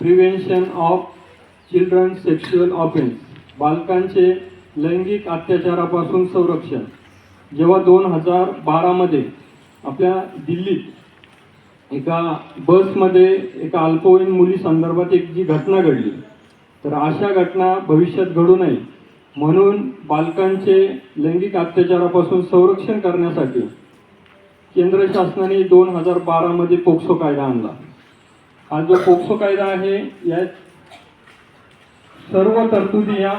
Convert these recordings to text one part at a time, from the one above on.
Prevention of children sexual offence बालकांचे लैंगिक अत्याचारापासून संरक्षण. जेव्हा दोन हजार बारामध्ये आपल्या दिल्लीत एका बसमध्ये एका अल्पवयीन मुली संदर्भात एक जी घटना घडली तर अशा घटना भविष्यात घडू नये म्हणून बालकांचे लैंगिक अत्याचारापासून संरक्षण करण्यासाठी केंद्र शासनाने दोन हजार बारामध्ये पोक्सो कायदा आणला. हा जो पोक्सो कायदा आहे यात सर्व तरतुदी या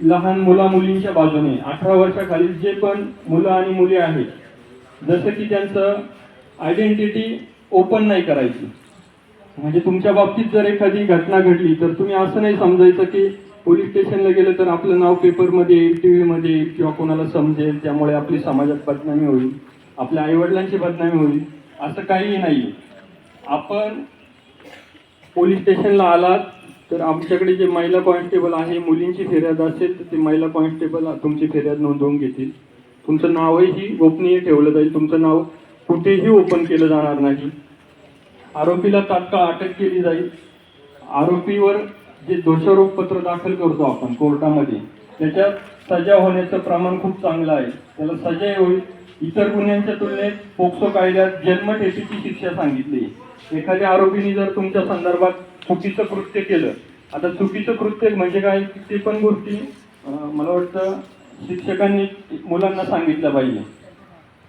लहान मुला मुलींच्या बाजूने अठरा वर्षाखालील जे पण मुलं आणि मुली आहेत जसं की त्यांचं आयडेंटिटी ओपन नाही करायची. म्हणजे तुमच्या बाबतीत जर एखादी घटना घडली तर तुम्ही असं नाही समजायचं की पोलीस स्टेशनला गेलं तर आपलं नाव पेपरमध्ये येईल टी व्हीमध्ये येईल किंवा कोणाला समजेल त्यामुळे आपली समाजात बदनामी होईल आपल्या आईवडिलांची बदनामी होईल असं काहीही नाही आपण पोलीस स्टेशनला आलात तर आमच्याकडे जे महिला कॉन्स्टेबल आहे मुलींची फिर्याद असेल तर ते महिला कॉन्स्टेबल तुमची फिर्याद नोंदवून घेतील. तुमचं नावही गोपनीय ठेवलं जाईल. तुमचं नाव कुठेही ओपन केलं जाणार नाही. आरोपीला तात्काळ अटक केली जाईल. आरोपीवर जे दोषारोपपत्र दाखल करतो आपण कोर्टामध्ये त्याच्यात सजा होण्याचं प्रमाण खूप चांगलं आहे. त्याला सजा होईल इतर गुन्ह्यांच्या तुलनेत पोक्सो कायद्यात जन्मठेपीची शिक्षा सांगितली एखाद्या आरोपीने जर तुमच्या संदर्भात चुकीचं कृत्य केलं आता चुकीचं कृत्य म्हणजे काय ते पण गोष्टी मला वाटतं शिक्षकांनी मुलांना सांगितलं पाहिजे.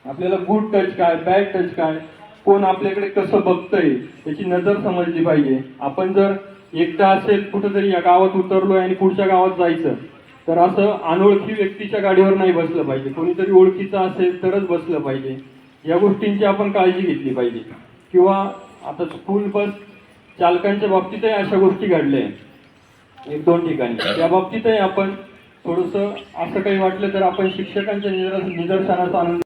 आपल्याला गुड टच काय बॅड टच काय कोण आपल्याकडे कसं बघतंय त्याची नजर समजली पाहिजे. आपण जर एकटा असेल कुठंतरी या गावात उतरलोय आणि पुढच्या गावात जायचं तर असं अनोळखी व्यक्तीच्या गाडीवर नाही बसलं पाहिजे. कोणीतरी ओळखीचं असेल तरच बसलं पाहिजे. या गोष्टींची आपण काळजी घेतली पाहिजे. किंवा आता स्कूल बस चालकांच्या बाबतीतही अशा गोष्टी घडल्या आहेत. एक दोन ठिकाणी त्या बाबतीतही आपण थोडंसं असं काही वाटलं तर आपण शिक्षकांच्या निदर्श- आनंद